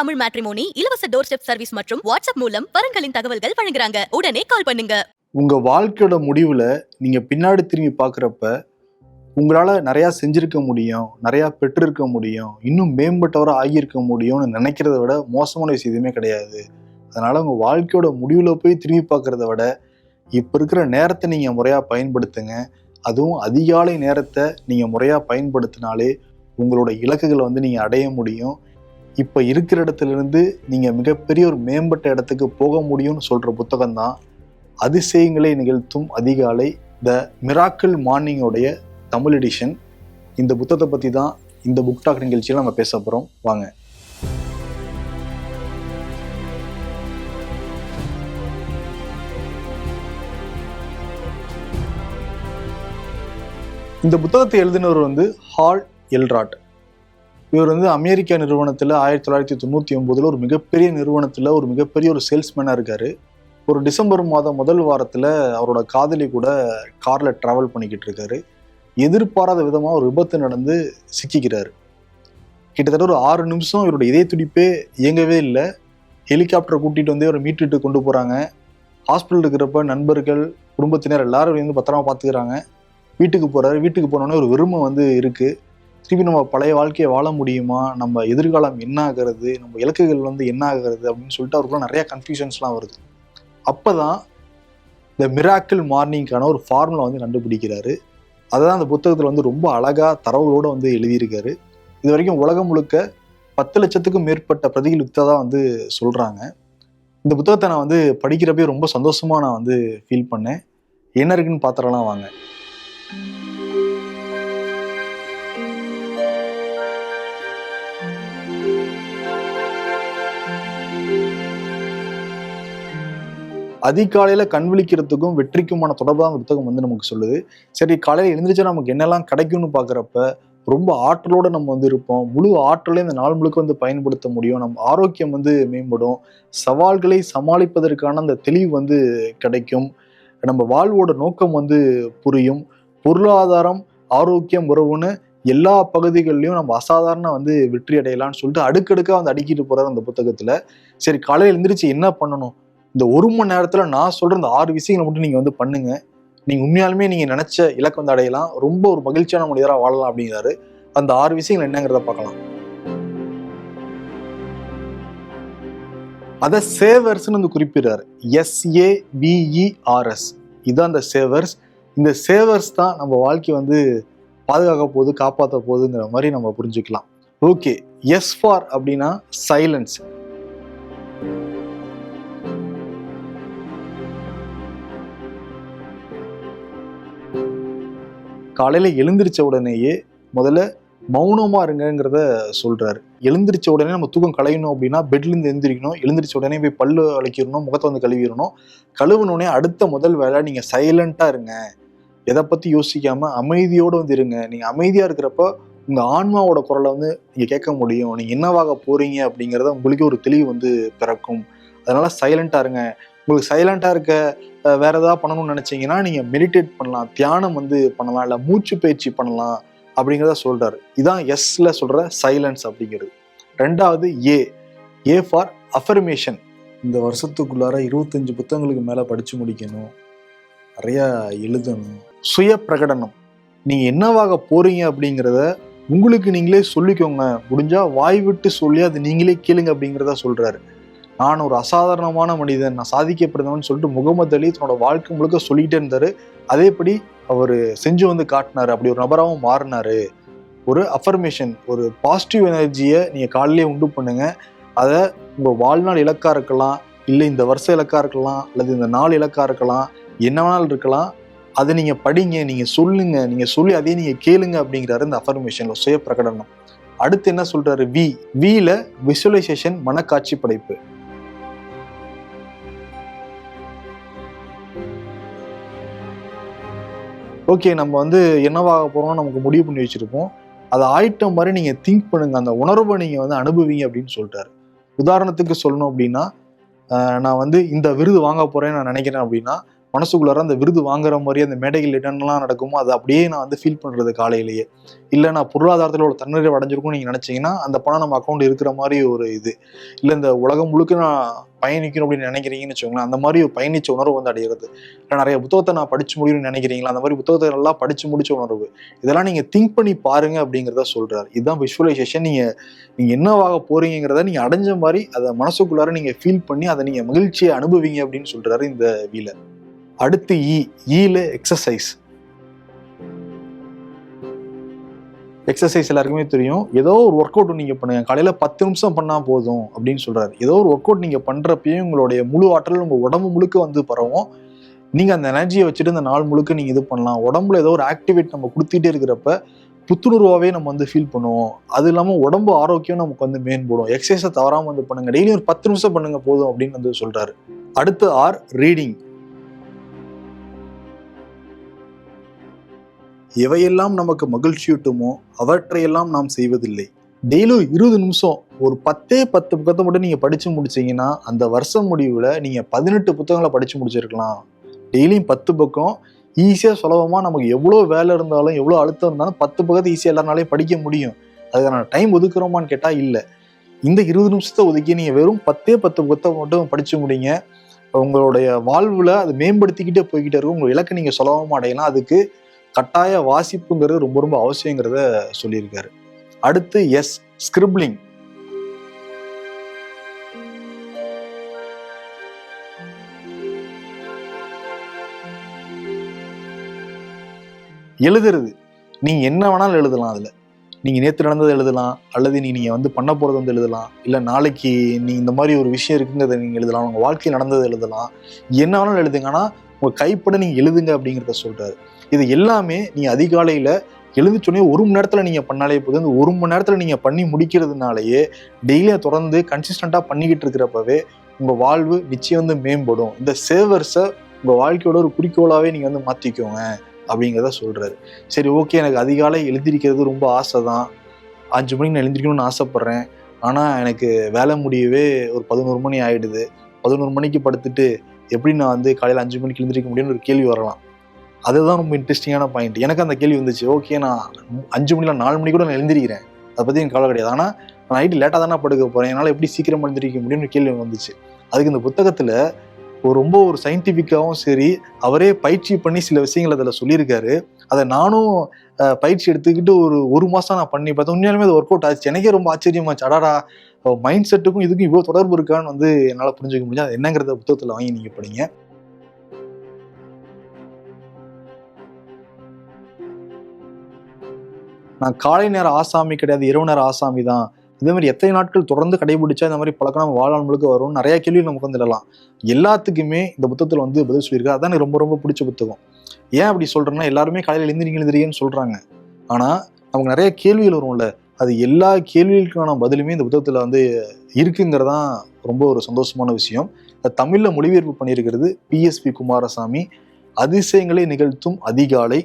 Tamil matrimony இலவச door step service மற்றும் WhatsApp மூலம் வரன்களின் தகவல்கள் வழங்குறாங்க. உடனே கால் பண்ணுங்க. உங்க வாழ்க்கையோட முடிவுல நீங்க பின்னாடி திரும்பி பார்க்குறப்ப உங்களால நிறைய செஞ்சிருக்க முடியும் நிறைய பெற்றிருக்க முடியும் இன்னும் மேம்பட்டவரா ஆகியிருக்க முடியும்னு நினைக்கிறத விட மோசமான விஷயம் எதுவுமே கிடையாது. அதனால உங்க வாழ்க்கையோட முடிவுல போய் திரும்பி பார்க்கறத விட இப்ப இருக்கிற நேரத்தை நீங்க முறையா பயன்படுத்துங்க. அதுவும் அதிகாலை நேரத்தை நீங்க முறையா பயன்படுத்தினாலே உங்களோட இலக்குகளை வந்து நீங்க அடைய முடியும். இப்போ இருக்கிற இடத்துல இருந்து மிகப்பெரிய ஒரு மேம்பட்ட இடத்துக்கு போக முடியும்னு சொல்கிற புத்தகம் தான் அதிசயங்களை நிகழ்த்தும் அதிகாலை த மிராக்கிள் மார்னிங்கோடைய தமிழ் எடிஷன். இந்த புத்தகத்தை பற்றி தான் இந்த புக் டாக் நிகழ்ச்சியில் நம்ம பேச போகிறோம் வாங்க. இந்த புத்தகத்தை எழுதினவர் வந்து ஹால் எல்ராட். இவர் வந்து அமெரிக்கா நிறுவனத்தில் ஆயிரத்தி தொள்ளாயிரத்தி தொண்ணூற்றி ஒம்போதில் ஒரு மிகப்பெரிய நிறுவனத்தில் ஒரு மிகப்பெரிய ஒரு சேல்ஸ்மேனாக இருக்காரு. ஒரு டிசம்பர் மாதம் முதல் வாரத்தில் அவரோட காதலி கூட காரில் ட்ராவல் பண்ணிக்கிட்டு இருக்காரு. எதிர்பாராத விதமாக ஒரு விபத்து நடந்து சிக்கிக்கிறாரு. கிட்டத்தட்ட ஒரு ஆறு நிமிஷம் இவரோட இதய துடிப்பே இயங்கவே இல்லை. ஹெலிகாப்டர் கூட்டிகிட்டு வந்து இவரை மீட்டுட்டு கொண்டு போகிறாங்க ஹாஸ்பிட்டல் இருக்கிறப்ப நண்பர்கள் குடும்பத்தினர் எல்லாரும் வந்து பத்திரமா பார்த்துக்கிறாங்க. வீட்டுக்கு போகிறாரு வீட்டுக்கு போனோடனே ஒரு வெறுமை வந்து இருக்குது திருப்பி நம்ம பழைய வாழ்க்கையை வாழ முடியுமா? நம்ம எதிர்காலம் என்ன ஆகிறது நம்ம இலக்குகள் வந்து என்ன ஆகிறது அப்படின்னு சொல்லிட்டு அவருக்குள்ள நிறைய கன்ஃபியூஷன்ஸ்லாம் வருது. அப்போ தான் இந்த மிராக்கிள் மார்னிங்கான ஒரு ஃபார்முலா வந்து கண்டுபிடிக்கிறாரு. தான் அந்த புத்தகத்தில் வந்து ரொம்ப அழகாக தரவுகளோடு வந்து எழுதியிருக்காரு. இது வரைக்கும் உலகம் முழுக்க பத்து லட்சத்துக்கும் மேற்பட்ட பிரதிகள் வித்ததா வந்து சொல்கிறாங்க இந்த புத்தகத்தை நான் வந்து படிக்கிறப்பே ரொம்ப சந்தோஷமாக நான் வந்து ஃபீல் பண்ணேன். என்ன இருக்குன்னு பாத்திரம்லாம் வாங்க. அதிகாலையில் கண் விழிக்கிறதுக்கும் வெற்றிக்குமான தொடர்பு தான் அந்த புத்தகம் வந்து நமக்கு சொல்லுது. சரி காலையில் எழுந்திரிச்சா நமக்கு என்னெல்லாம் கிடைக்கும்னு பார்க்குறப்ப ரொம்ப ஆற்றலோட நம்ம வந்து இருப்போம். முழு ஆற்றலையும் இந்த நாள் முழுக்க வந்து பயன்படுத்த முடியும். நம்ம ஆரோக்கியம் வந்து மேம்படும். சவால்களை சமாளிப்பதற்கான அந்த தெளிவு வந்து கிடைக்கும். நம்ம வாழ்வோட நோக்கம் வந்து புரியும். பொருளாதாரம் ஆரோக்கியம் உறவுன்னு எல்லா பகுதிகள்லையும் நம்ம அசாதாரண வந்து வெற்றி அடையலாம்னு சொல்லிட்டு அடுக்கடுக்காக வந்து அடுக்கிட்டு போகிறார் அந்த புத்தகத்தில். சரி காலையில் எழுந்திரிச்சு என்ன பண்ணணும்? இந்த ஒரு மணி நேரத்தில் நான் சொல்கிற இந்த ஆறு விஷயங்களை மட்டும் நீங்கள் வந்து பண்ணுங்க. நீங்கள் உண்மையாலுமே நீங்கள் நினச்ச இலக்கு வந்து அடையலாம். ரொம்ப ஒரு மகிழ்ச்சியான மனிதராக வாழலாம் அப்படிங்கிறாரு. அந்த ஆறு விஷயங்கள் என்னங்கிறத பார்க்கலாம். அத சேவர்ஸ்னு வந்து குறிப்பிடுறாரு. எஸ்ஏபிஇஆர்எஸ் இதுதான் அந்த சேவர்ஸ். இந்த சேவர்ஸ் தான் நம்ம வாழ்க்கை வந்து பாதுகாக்க போகுது காப்பாற்ற போகுதுங்கிற மாதிரி நம்ம புரிஞ்சுக்கலாம். ஓகே எஸ் ஃபார் அப்படின்னா சைலன்ஸ் காலையில் எழுந்திரிச்ச உடனேயே முதல்ல மௌனமாக இருங்கங்கிறத சொல்கிறாரு எழுந்திரிச்ச உடனே நம்ம தூக்கம் களையணும் அப்படின்னா பெட்லேருந்து எழுந்திரிக்கணும் எழுந்திரிச்ச உடனே போய் பல்லு அழைக்கிடணும் முகத்தை வந்து கழுவிடணும். கழுவுனோடனே அடுத்த முதல் வேலை நீங்கள் சைலண்ட்டாக இருங்க. எதை பற்றி யோசிக்காமல் அமைதியோடு வந்து இருங்க. நீங்கள் அமைதியாக இருக்கிறப்ப உங்கள் ஆன்மாவோட குரலை வந்து நீங்கள் கேட்க முடியும். நீங்கள் என்னவாக போகிறீங்க அப்படிங்கிறத உங்களுக்கு ஒரு தெளிவு வந்து பிறக்கும். அதனால் சைலண்ட்டாக இருங்க. உங்களுக்கு சைலண்டா இருக்க வேற ஏதாவது பண்ணணும்னு நினைச்சீங்கன்னா நீங்க மெடிடேட் பண்ணலாம் தியானம் வந்து பண்ணலாம் இல்ல மூச்சு பயிற்சி பண்ணலாம் அப்படிங்கிறத சொல்றாரு. இதான் எஸ்ல சொல்ற சைலன்ஸ் அப்படிங்கிறது. ரெண்டாவது ஏ ஏ ஃபார் அஃபர்மேஷன் இந்த வருஷத்துக்குள்ளார இருபத்தஞ்சு புத்தகங்களுக்கு மேல படிச்சு முடிக்கணும். நிறைய எழுதணும். சுய பிரகடனம். நீங்க என்னவாக போறீங்க அப்படிங்கிறத உங்களுக்கு நீங்களே சொல்லிக்கோங்க. முடிஞ்சா வாய் விட்டு சொல்லி அது நீங்களே கேளுங்க அப்படிங்கிறத சொல்றாரு. நான் ஒரு அசாதாரணமான மனிதன் நான் சாதிக்கப்படுதவன் சொல்லிட்டு முகமது அலி தன்னோட வாழ்க்கை முழுக்க சொல்லிகிட்டே இருந்தார். அதேபடி அவர் செஞ்சு வந்து காட்டினார். அப்படி ஒரு நபராகவும் மாறினாரு. ஒரு அஃபர்மேஷன் ஒரு பாசிட்டிவ் எனர்ஜியை நீங்கள் காலையிலேயே உண்டு பண்ணுங்கள் அதை உங்கள் வாழ்நாள் இலக்காக இருக்கலாம் இல்லை இந்த வருஷ இலக்கா இருக்கலாம் அல்லது இந்த நாள் இலக்காக இருக்கலாம் என்ன வேணாலும் இருக்கலாம். அதை நீங்கள் படிங்க நீங்கள் சொல்லுங்க நீங்கள் சொல்லி அதையே நீங்கள் கேளுங்க அப்படிங்கிறாரு இந்த அஃபர்மேஷனில் சுய பிரகடனம். அடுத்து என்ன சொல்கிறாரு வி வியில் விசுவலைசேஷன் மனக்காட்சி படைப்பு. ஓகே நம்ம வந்து என்னவாக போகிறோம்னு நமக்கு முடிவு பண்ணி வச்சுருப்போம். அதை ஆயிட்டம் மாதிரி நீங்கள் திங்க் பண்ணுங்கள் அந்த உணர்வை நீங்கள் வந்து அனுபவிங்க அப்படின்னு சொல்லிட்டாரு. உதாரணத்துக்கு சொல்லணும் அப்படின்னா நான் வந்து இந்த விருது வாங்க போகிறேன்னு நான் நினைக்கிறேன் அப்படின்னா மனசுக்குள்ளார அந்த விருது வாங்குற மாதிரி அந்த மேடைகள் என்னென்னலாம் நடக்குமோ அதை அப்படியே நான் வந்து ஃபீல் பண்ணுறது காலையிலேயே. இல்லை நான் பொருளாதாரத்தில் ஒரு தன்னிறைவு அடைஞ்சிருக்கும் நீங்கள் நினச்சிங்கன்னா அந்த பணம் நம்ம அக்கௌண்ட் இருக்கிற மாதிரி ஒரு இது. இல்லை இந்த உலகம் முழுக்க நான் பயணிக்கணும் அப்படின்னு நினைக்கிறீங்கன்னு வச்சுக்கோங்களேன் அந்த மாதிரி ஒரு பயணிச்ச உணர்வு வந்து அடைகிறது இல்லை நிறைய புத்தகத்தை நான் படிச்சு முடியும்னு நினைக்கிறீங்களா? அந்த மாதிரி புத்தகத்தை நல்லா படிச்சு முடிச்ச உணர்வு. இதெல்லாம் நீங்கள் திங்க் பண்ணி பாருங்க அப்படிங்கிறத சொல்றாரு. இதுதான் விஷுவலைசேஷன் நீங்கள் நீங்கள் என்னவாக போறீங்கிறத நீங்கள் அடைஞ்ச மாதிரி அதை மனசுக்குள்ளார நீங்கள் ஃபீல் பண்ணி அதை நீங்கள் மகிழ்ச்சியை அனுபவிங்க அப்படின்னு சொல்றாரு இந்த வீலர். அடுத்து இ ஈல எக்ஸசைஸ் எக்ஸசைஸ் எல்லாருக்குமே தெரியும். ஏதோ ஒரு ஒர்க் அவுட் நீங்க பண்ணுங்க. காலையில பத்து நிமிஷம் பண்ணா போதும் அப்படின்னு சொல்றாரு. ஏதோ ஒரு ஒர்க் அவுட் நீங்க பண்றப்பயும் உங்களுடைய முழு ஆற்றல் உங்க உடம்பு முழுக்க வந்து பரவும். நீங்க அந்த எனர்ஜியை வச்சுட்டு இந்த நாள் முழுக்க நீங்க இது பண்ணலாம். உடம்புல ஏதோ ஒரு ஆக்டிவேட் நம்ம கொடுத்துட்டே இருக்கிறப்ப புத்துணர்வாகவே நம்ம வந்து ஃபீல் பண்ணுவோம். அது இல்லாமல் உடம்பு ஆரோக்கியம் நமக்கு வந்து மேம்படும். எக்ஸசைஸை தவறாமல் வந்து பண்ணுங்க. டெய்லி ஒரு பத்து நிமிஷம் பண்ணுங்க போதும் அப்படின்னு வந்து சொல்றாரு. அடுத்து ஆர் ரீடிங் எவையெல்லாம் நமக்கு மகிழ்ச்சியூட்டுமோ அவற்றையெல்லாம் நாம் செய்வதில்லை. டெய்லியும் இருபது நிமிஷம் ஒரு பத்தே பத்து புத்தகத்தை மட்டும் நீங்கள் படித்து முடிச்சீங்கன்னா அந்த வருஷம் முடிவில் நீங்கள் பதினெட்டு புத்தகங்களை படித்து முடிச்சிருக்கலாம். டெய்லியும் பத்து பக்கம் ஈஸியாக சுலபமாக நமக்கு எவ்வளோ வேலை இருந்தாலும் எவ்வளோ அழுத்தம் இருந்தாலும் பத்து பக்கத்தை ஈஸியாக எல்லாருனாலையும் படிக்க முடியும். அதுக்கான டைம் ஒதுக்குறோமான்னு கேட்டால் இல்லை. இந்த இருபது நிமிஷத்தை ஒதுக்கி நீங்கள் வெறும் பத்தே பத்து புத்தகம் மட்டும் படித்து முடிங்க. உங்களுடைய வாழ்வில் அது மேம்படுத்திக்கிட்டே போய்கிட்டே இருக்கும். உங்கள் இலக்கை நீங்கள் சுலபமாக அடையலாம். அதுக்கு கட்டாய வாசிப்புங்கிறது ரொம்ப ரொம்ப அவசியங்கிறத சொல்லியிருக்காரு. அடுத்து எஸ் ஸ்கிரிப்ளிங் எழுதுறது. நீங்கள் என்ன வேணாலும் எழுதலாம் அதில். நீங்கள் நேற்று நடந்ததை எழுதலாம் அல்லது நீ வந்து பண்ண போகிறது வந்து எழுதலாம் இல்லை நாளைக்கு நீ இந்த மாதிரி ஒரு விஷயம் இருக்குங்கிறத நீங்கள் எழுதலாம் உங்கள் வாழ்க்கையில் நடந்ததை எழுதலாம் என்ன வேணாலும் எழுதுங்க. ஆனால் உங்கள் கைப்பட நீங்கள் எழுதுங்க அப்படிங்கிறத சொல்கிறாரு இது எல்லாமே நீ அதிகாலையில் எழுதிச்சோடனே ஒரு மணி நேரத்தில் நீங்கள் பண்ணாலே போதும். இந்த ஒரு மணி நேரத்தில் நீங்கள் பண்ணி முடிக்கிறதுனாலயே டெய்லியாக தொடர்ந்து கன்சிஸ்டண்ட்டாக பண்ணிக்கிட்டு இருக்கிறப்பவே உங்கள் வாழ்வு நிச்சயம் வந்து மேம்படும். இந்த சேவர்ஸை உங்கள் வாழ்க்கையோட ஒரு குறிக்கோளாகவே நீங்கள் வந்து மாற்றிக்கோங்க அப்படிங்கிறத சொல்கிறாரு சரி ஓகே எனக்கு அதிகாலை எழுந்திருக்கிறது ரொம்ப ஆசை தான் அஞ்சு மணிக்கு நான் எழுந்திரிக்கணும்னு ஆசைப்பட்றேன். ஆனால் எனக்கு வேலை முடியவே ஒரு பதினோரு மணி ஆகிடுது பதினோரு மணிக்கு படுத்துட்டு எப்படி நான் வந்து காலையில் அஞ்சு மணிக்கு எழுந்திரிக்க முடியும்னு ஒரு கேள்வி வரலாம். அதுதான் ரொம்ப இன்ட்ரெஸ்டிங்கான பாயிண்ட் எனக்கு அந்த கேள்வி வந்துச்சு. ஓகே நான் அஞ்சு மணில நாலு மணி கூட நான் எழுந்திருக்கிறேன். அதை பற்றி எனக்கு கவலை கிடையாது. ஆனால் நான் நைட்டு லேட்டாக தானே படுக்க போகிறேன் என்னால் எப்படி சீக்கிரம் எழுந்திருக்க முடியும்னு கேள்வி வந்துச்சு. அதுக்கு இந்த புத்தகத்தில் ஒரு ரொம்ப ஒரு சயின்டிஃபிக்காகவும் சரி அவரே பயிற்சி பண்ணி சில விஷயங்கள் அதில் சொல்லியிருக்காரு. அதை நானும் பயிற்சி எடுத்துக்கிட்டு ஒரு ஒரு மாதம் நான் பண்ணி பார்த்தேன். உண்மையாலுமே அது ஒர்க் அவுட் ஆச்சு. எனக்கே ரொம்ப ஆச்சரியமாச்சு அடாடா மைண்ட் செட்டுக்கும் இதுக்கும் இவ்வளோ தொடர்பு இருக்கான்னு வந்து என்னால் புரிஞ்சுக்க முடியும் அது என்னங்கிறத புத்தகத்தில் வாங்கி நீங்கள் படிங்க. நான் காலை நேர ஆசாமி கிடையாது இரவு நேர ஆசாமி தான். இதே மாதிரி எத்தனை நாட்கள் தொடர்ந்து கடைபிடிச்சா இந்த மாதிரி பழக்கம் நம்ம வாழ்நாள் முழுக்க வரும் நிறைய கேள்வி நமக்கு வந்துடலாம் எல்லாத்துக்குமே இந்த புத்தகத்தில் வந்து பதில் சொல்லியிருக்காரு. அதான் எனக்கு ரொம்ப ரொம்ப பிடிச்ச புத்தகம். ஏன் அப்படி சொல்கிறேன்னா எல்லாருமே காலையில் எழுந்திரிங்க எழுந்திரிங்கன்னு சொல்கிறாங்க ஆனால் நமக்கு நிறைய கேள்விகள் வரும்ல. அது எல்லா கேள்விகளுக்கான பதிலுமே இந்த புத்தகத்தில் வந்து இருக்குங்கிறதான் ரொம்ப ஒரு சந்தோஷமான விஷயம். தமிழில் மொழிபெயர்ப்பு பண்ணியிருக்கிறது பிஎஸ்பி குமாரசாமி. அதிசயங்களை நிகழ்த்தும் அதிகாலை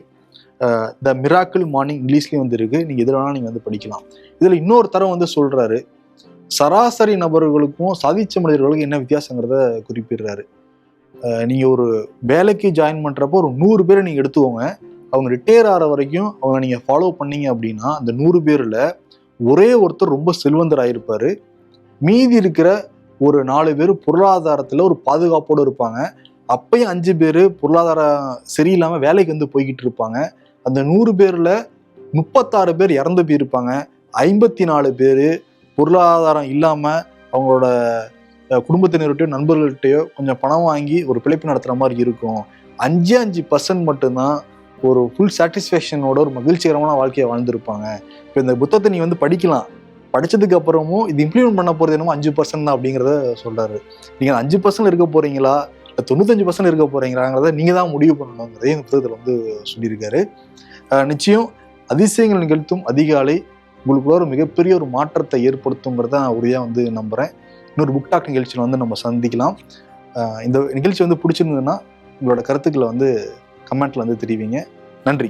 த மிராக்கிள் மார்னிங் இங்கிலீஷ்லேயும் வந்து நீங்கள் நீங்க நீங்கள் வேணாலும் வந்து படிக்கலாம். இதில் இன்னொரு தரம் வந்து சொல்கிறாரு சராசரி நபர்களுக்கும் சாதிச்ச மனிதர்களுக்கும் என்ன வித்தியாசங்கிறத குறிப்பிடுறாரு. நீங்கள் ஒரு வேலைக்கு ஜாயின் பண்ணுறப்போ ஒரு நூறு பேரை நீங்கள் எடுத்துக்கோங்க. அவங்க ரிட்டையர் ஆகிற வரைக்கும் அவங்க நீங்கள் ஃபாலோ பண்ணீங்க அப்படின்னா அந்த நூறு பேரில் ஒரே ஒருத்தர் ரொம்ப செல்வந்தர் ஆகிருப்பார் மீதி இருக்கிற ஒரு நாலு பேர் பொருளாதாரத்தில் ஒரு பாதுகாப்போடு இருப்பாங்க. அப்பயும் அஞ்சு பேர் பொருளாதாரம் சரியில்லாமல் வேலைக்கு வந்து போய்கிட்டு இருப்பாங்க. அந்த நூறு பேரில் முப்பத்தாறு பேர் இறந்து போயிருப்பாங்க. ஐம்பத்தி நாலு பேர் பொருளாதாரம் இல்லாமல் அவங்களோட குடும்பத்தினர்கிட்டயோ நண்பர்கள்ட்டையோ கொஞ்சம் பணம் வாங்கி ஒரு பிழைப்பு நடத்துகிற மாதிரி இருக்கும். அஞ்சு அஞ்சு பர்சன்ட் மட்டும்தான் ஒரு ஃபுல் சாட்டிஸ்ஃபேக்ஷனோட ஒரு மகிழ்ச்சிகரமான வாழ்க்கையை வாழ்ந்திருப்பாங்க. இப்போ இந்த புத்தகத்தை நீ வந்து படிக்கலாம். படித்ததுக்கு அப்புறமும் இது இம்ப்ளிமெண்ட் பண்ண போகிறது என்னமோ அஞ்சு பர்சன்ட் தான் அப்படிங்கிறத சொல்கிறாரு நீங்கள் அஞ்சு பர்சன்ட் இருக்க போகிறீங்களா தொண்ணூத்தஞ்சு பர்சன்ட் இருக்க போறீங்கிறாங்கிறத நீங்க தான் முடிவு பண்ணணுங்கிறதையும் இந்த புத்தகத்தில் வந்து சொல்லியிருக்காரு. நிச்சயம் அதிசயங்கள் நிகழ்த்தும் அதிகாலை உங்களுக்குள்ள ஒரு மிகப்பெரிய ஒரு மாற்றத்தை ஏற்படுத்துங்கிறத நான் உறுதியாக வந்து நம்புறேன். இன்னொரு புக் டாக் நிகழ்ச்சியில் வந்து நம்ம சந்திக்கலாம். இந்த நிகழ்ச்சி வந்து பிடிச்சிருந்ததுன்னா உங்களோட கருத்துக்களை வந்து கமெண்ட்ல வந்து தெரிவிங்க. நன்றி.